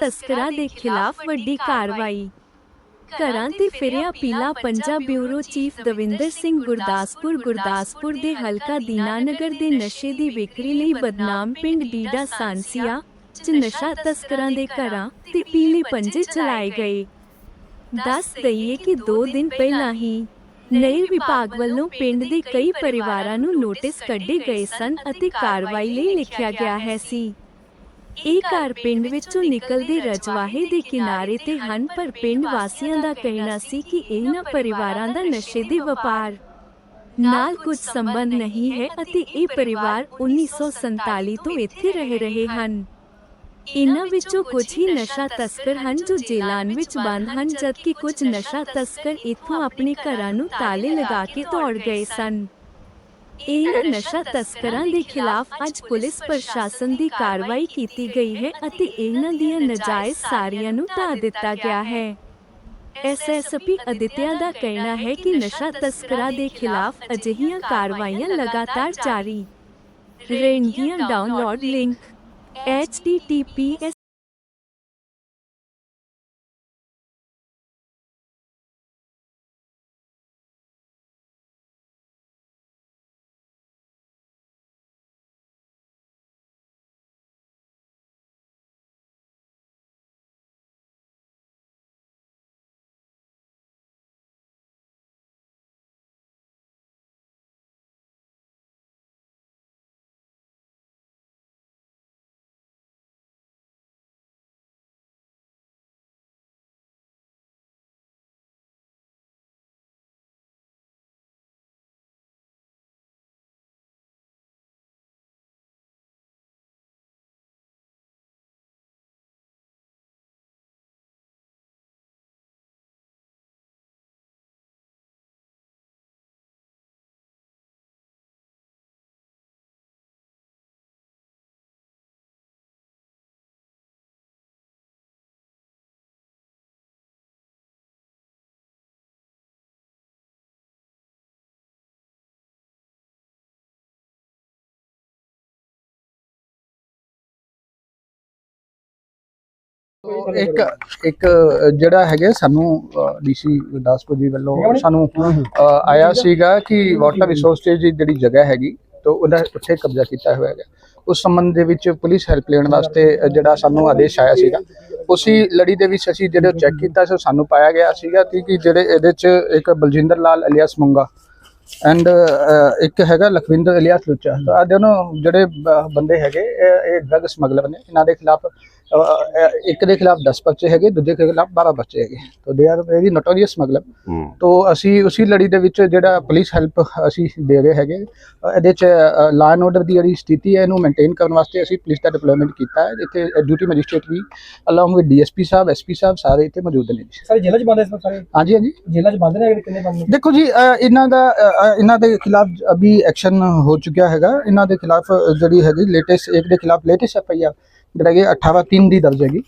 ਤਸਕਰਾਂ ਦੇ ਖਿਲਾਫ ਵੱਡੀ ਕਾਰਵਾਈ। ਘਰਾਂ ਤੇ ਫਿਰਿਆ ਪੀਲਾ ਪੰਜਾ ਬਿਊਰੋ ਚੀਫ ਦਵਿੰਦਰ ਸਿੰਘ ਗੁਰਦਾਸਪੁਰ ਗੁਰਦਾਸਪੁਰ ਦੇ ਹਲਕਾ ਦੀਨਾਨਗਰ ਦੇ ਨਸ਼ੇ ਦੀ ਵਿਕਰੀ ਲਈ ਬਦਨਾਮ ਪਿੰਡ ਡੀਡਾ ਸਾਂਸੀਆ ਚ ਨਸ਼ਾ ਤਸਕਰਾਂ ਦੇ ਘਰਾਂ ਤੇ ਪੀਲੇ ਪੰਜੇ ਚਲਾਏ ਗਏ। ਦੱਸ ਦਈਏ ਕਿ 2 ਦਿਨ ਪਹਿਲਾਂ ਹੀ ਨਈ ਵਿਭਾਗ ਵੱਲੋਂ ਪਿੰਡ ਦੇ ਕਈ ਪਰਿਵਾਰਾਂ ਨੂੰ ਨੋਟਿਸ ਕੱਢੇ ਗਏ ਸਨ ਅਤੇ ਕਾਰਵਾਈ ਲਈ ਲਿਖਿਆ ਗਿਆ ਹੈ ਸੀ। ਇਹ ਘਰ ਪਿੰਡ ਵਿੱਚੋਂ ਨਿਕਲਦੇ ਰਜਵਾਹੇ ਦੇ ਕਿਨਾਰੇ ਤੇ ਹਨ, ਪਰ ਪਿੰਡ ਵਾਸੀਆਂ ਦਾ ਕਹਿਣਾ ਸੀ ਕਿ ਇਹਨਾਂ ਪਰਿਵਾਰਾਂ ਦਾ ਨਸ਼ੇ ਦੇ ਵਪਾਰ ਨਾਲ ਕੁਝ ਸੰਬੰਧ ਨਹੀਂ ਹੈ ਅਤੇ ਇਹ ਪਰਿਵਾਰ 1947 ਤੋਂ ਇੱਥੇ ਰਹਿ ਰਹੇ ਹਨ। ਇਨ੍ਹਾਂ ਵਿੱਚੋਂ ਕੁਝ ਹੀ ਨਸ਼ਾ ਤਸਕਰ ਹਨ ਜੋ ਜੇਲਾਂ ਵਿੱਚ ਬੰਦ ਹਨ, ਜਦਕਿ ਕੁਝ ਨਸ਼ਾ ਤਸਕਰ ਇੱਥੋਂ ਆਪਣੇ ਘਰਾਂ ਨੂੰ ਤਾਲੇ ਲਗਾ ਕੇ ਦੌੜ ਗਏ ਸਨ। ਇਹਨਾਂ ਨਸ਼ਾ ਤਸਕਰਾਂ ਦੇ ਖਿਲਾਫ ਅੱਜ ਪੁਲਿਸ ਪ੍ਰਸ਼ਾਸਨ ਦੀ ਕਾਰਵਾਈ ਕੀਤੀ ਗਈ ਹੈ ਅਤੇ ਇਹਨਾਂ ਦੀਆਂ ਨਜਾਇਜ਼ ਸਾਰੀਆਂ ਨੂੰ ਢਾਹ ਦਿੱਤਾ ਗਿਆ ਹੈ। ਐਸਐਸਪੀ ਅਦਿੱਤਿਆ ਦਾ ਕਹਿਣਾ ਹੈ ਕਿ ਨਸ਼ਾ ਤਸਕਰਾਂ ਦੇ ਖਿਲਾਫ ਅਜਿਹੀਆਂ ਕਾਰਵਾਈਆਂ ਲਗਾਤਾਰ ਜਾਰੀ। ਰਹਿਣਗੀਆਂ ਡਾਊਨਲੋਡ ਲਿੰਕ https ਇੱਕ ਇੱਕ ਜਿਹੜਾ ਹੈਗਾ ਸਾਨੂੰ ਡੀਸੀ ਗੁਰਦਾਸਪੁਰ ਜੀ ਵੱਲੋਂ ਸਾਨੂੰ ਆਇਆ ਸੀਗਾ ਕਿ ਵਾਟਰ ਰਿਸੋਰਸਜ਼ ਦੀ ਜਿਹੜੀ ਜਗ੍ਹਾ ਹੈਗੀ ਤਾਂ ਉਹਦਾ ਉੱਥੇ ਕਬਜ਼ਾ ਕੀਤਾ ਹੋਇਆ ਹੈਗਾ। ਉਸ ਸੰਬੰਧ ਦੇ ਵਿੱਚ ਪੁਲਿਸ ਹੈਲਪ ਲੈਣ ਵਾਸਤੇ ਜਿਹੜਾ ਸਾਨੂੰ ਆਦੇਸ਼ ਆਇਆ ਸੀਗਾ ਉਸੇ ਲੜੀ ਦੇ ਵਿੱਚ ਅਸੀਂ ਜਦੋਂ ਚੈੱਕ ਕੀਤਾ ਸੋ ਸਾਨੂੰ ਪਾਇਆ ਗਿਆ ਸੀਗਾ ਕਿ ਕਿ ਜਿਹੜੇ ਇਹਦੇ 'ਚ ਇੱਕ ਬਲਜਿੰਦਰ ਲਾਲ ਅਲੀਆਸ ਮੁੰਗਾ ਐਂਡ ਇੱਕ ਹੈਗਾ ਲਖਵਿੰਦਰ ਇਲਿਆਸ ਲੁੱਚਾ। ਤਾਂ ਆਹ ਦੋਨੋਂ ਜਿਹੜੇ ਬੰਦੇ ਹੈਗੇ ਇਹ ਡਰਗ ਸਮਗਲਰ ਨੇ। ਇਹਨਾਂ ਦੇ ਖਿਲਾਫ ਇੱਕ ਦੇ ਖਿਲਾਫ 10 ਬੱਚੇ ਹੈਗੇ ਦੂਜੇ ਦੇ ਖਿਲਾਫ 12 ਬੱਚੇ ਹੈਗੇ। ਤਾਂ they are very notorious smuggler ਤੋਂ ਅਸੀਂ ਉਸੇ ਲੜੀ ਦੇ ਵਿੱਚ ਜਿਹੜਾ ਪੁਲਿਸ ਹੈਲਪ ਅਸੀਂ ਦੇ ਰਹੇ ਹੈਗੇ ਇਹਦੇ ਚ ਲਾ ਐਂਡ ਆਰਡਰ ਦੀ ਜਿਹੜੀ ਸਥਿਤੀ ਹੈ ਇਹਨੂੰ ਮੇਨਟੇਨ ਕਰਨ ਵਾਸਤੇ ਅਸੀਂ ਪੁਲਿਸ ਦਾ ਡਿਪਲੋਇਮੈਂਟ ਕੀਤਾ ਹੈ। ਇੱਥੇ ਡਿਊਟੀ ਮੈਜਿਸਟ੍ਰੇਟ ਵੀ along with DSP Sahib SP ਸਾਹਿਬ ਸਾਰੇ ਇੱਥੇ ਮੌਜੂਦ ਨੇ। ਜੀ ਸਾਰੇ ਜੇਲ੍ਹਾਂ 'ਚ ਬੰਦ ਸਾਰੇ? ਹਾਂਜੀ ਹਾਂਜੀ। ਜੇਲ੍ਹਾਂ 'ਚ ਬੰਦ ਨੇ ਕਿੰਨੇ ਬੰਦ ਦੇਖੋ ਜੀ ਇਹਨਾਂ ਦਾ ਇਹਨਾਂ ਦੇ ਖਿਲਾਫ ਅਭੀ ਐਕਸ਼ਨ ਹੋ ਚੁੱਕਿਆ ਹੈਗਾ। ਇਹਨਾਂ ਦੇ ਖਿਲਾਫ ਜਿਹੜੀ ਹੈਗੀ ਲੇਟੈਸਟ ਇੱਕ ਦੇ ਖਿਲਾਫ ਲੇਟੈਸਟ ਐਫ ਆਈ ਆਰ ਜਿਹੜਾ ਕਿ 18 3 ਦੀ ਦਰਜ ਹੈਗੀ।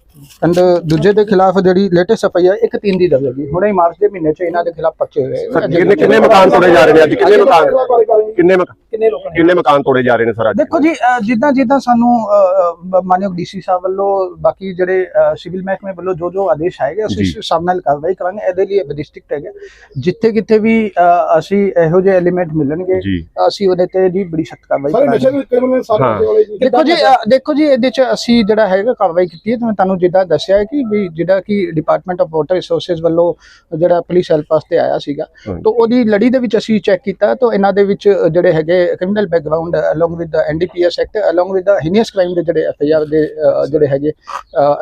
ਐਂਡ ਦੂਜੇ ਦੇ ਖਿਲਾਫ ਜਿਹੜੀ ਲੇਟੈਸਟ ਐਫ ਆਈ ਆਰ 1 3 ਦੀ ਦਰਜ ਹੈਗੀ। ਹੁਣੇ ਮਾਰਚ ਦੇ ਮਹੀਨੇ 'ਚ ਇਹਨਾਂ ਦੇ ਖਿਲਾਫ ਪਰਚੇ ਹੋਏ ਕਿੰਨੇ ਮਕਾਨ ਤੋੜੇ ਜਾ ਰਹੇ ਨੇ ਅੱਜ? ਕਿੰਨੇ ਮਕਾਨ? ਕਿੰਨੇ ਮਕ- ਕਿੰਨੇ ਲੋਕਾਂ ਨੇ ਕਿੰਨੇ ਮਕਾਨ ਤੋੜੇ ਜਾ ਰਹੇ ਨੇ ਸਰ ਅੱਜ? ਦੇਖੋ ਜੀ ਅ, ਜਿੱਦਾਂ ਜਿੱਦਾਂ ਸਾਨੂੰ ਅ, ਅ, ਮਾਨਯੋਗ ਡੀਸੀ ਸਾਹਿਬ ਵੱਲੋਂ ਬਾਕੀ ਜਿਹੜੇ ਅ, ਸਿਵਲ ਮਹਿਕਮੇ ਵੱਲੋਂ ਜੋ ਜੋ ਆਦੇਸ਼ ਆਏਗੇ ਅਸੀਂ ਜੀ। ਉਸ ਹਿਸਾਬ ਨਾਲ ਕਾਰਵਾਈ ਕਰਾਂਗੇ। ਇਹਦੇ ਲਈ ਡਿਸਟ੍ਰਿਕਟ ਹੈਗਾ। ਜਿੱਥੇ ਕਿਤੇ ਵੀ ਅ, ਅਸੀਂ ਇਹੋ ਜਿਹੇ ਐਲੀਮੈਂਟ ਮਿਲਣਗੇ ਜੀ। ਅਸੀਂ ਉਹਦੇ ਤੇ ਜੀ ਬੜੀ ਸਖਤ ਕਾਰਵਾਈ ਸਾਰੇ ਨਸ਼ੇ ਕਰਾਂਗੇ ਦੇ ਕ੍ਰਿਮੀਨਲ ਸਾਰੇ। ਵਾਲੇ ਜੀ। ਦੇਖੋ ਜੀ ਅ, ਦੇਖੋ ਜੀ ਇਹਦੇ ਚ ਅਸੀਂ ਜਿਹੜਾ ਹੈਗਾ ਕਾਰਵਾਈ ਕੀਤੀ ਹੈ ਤੇ ਮੈਂ ਤੁਹਾਨੂੰ ਜਿੱਦਾਂ ਦੱਸਿਆ ਹੈ ਕਿ ਵੀ ਜਿਹੜਾ ਕਿ ਡਿਪਾਰਟਮੈਂਟ ਆਫ ਵਾਟਰ ਰਿਸੋਰਸਸ ਵੱਲੋਂ ਜਿਹੜਾ ਪੁਲਿਸ ਹੈਲਪ ਵਾਸਤੇ ਆਇਆ ਸੀਗਾ ਹਾਂਜੀ। ਤਾਂ ਉਹਦੀ ਲੜੀ ਦੇ ਵਿੱਚ ਅਸੀਂ ਚੈੱਕ ਕੀਤਾ ਤਾਂ ਇਹਨਾਂ ਦੇ ਵਿੱਚ ਜਿਹੜੇ ਹੈਗੇ criminal background along with the NDPS act along with ਦਾ ਹੀਨੀਅਸ ਕ੍ਰਾਈਮ ਦੇ ਜਿਹੜੇ ਐਫਆਈਆਰ ਦੇ ਜਿਹੜੇ ਹੈਗੇ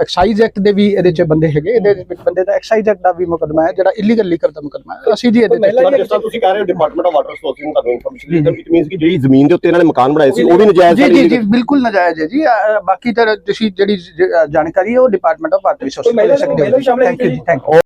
ਐਕਸਾਈਜ਼ ਐਕਟ ਦੇ ਵੀ ਇਹਦੇ ਚ ਬੰਦੇ ਹੈਗੇ। ਇਹਦੇ ਵਿੱਚ ਬੰਦੇ ਦਾ ਐਕਸਾਈਜ਼ ਐਕਟ ਦਾ ਵੀ ਮੁਕਦਮਾ ਹੈ ਜਿਹੜਾ ਇਲੀਗਲ ਲੀਕਰ ਦਾ ਮੁਕਦਮਾ ਹੈ। ਅਸੀਂ ਜੀ ਇਹਦੇ ਤੇ ਜਿਸ ਤਰ੍ਹਾਂ ਤੁਸੀਂ ਕਹਿ ਰਹੇ ਹੋ ਡਿਪਾਰਟਮੈਂਟ ਆਫ ਵਾਟਰ ਰਿਸੋਰਸਿਸ ਤੁਹਾਨੂੰ ਇਨਫੋਰਮੇਸ਼ਨ ਦਿੱਤੀ ਇਟ ਮੀਨਸ ਕਿ ਜਿਹੜੀ ਜ਼ਮੀਨ ਦੇ ਉੱਤੇ ਇਹਨਾਂ ਨੇ ਮਕਾਨ ਬਣਾਏ ਸੀ ਉਹ ਵੀ ਨਜਾਇਜ਼ ਜੀ ਜੀ ਜੀ ਬਿਲਕੁਲ ਨਜਾਇਜ਼ ਹੈ ਜੀ। ਬਾਕੀ ਤਾਂ ਤੁਸੀਂ ਜਿਹੜੀ ਜਾਣਕਾਰੀ ਹੈ ਉਹ ਡਿਪਾਰਟਮੈਂਟ ਆਫ ਵਾਟਰ ਰਿਸੋਰਸਸ ਕੋਈ ਮਹਿਲਾ- ਸਕਦੇ ਹੋ ਮਹਿਲਾ ਵੀ ਸ਼ਾਮਲ ਹੈ ਥੈਂਕ ਯੂ ਜੀ ਥੈਂਕ ਯੂ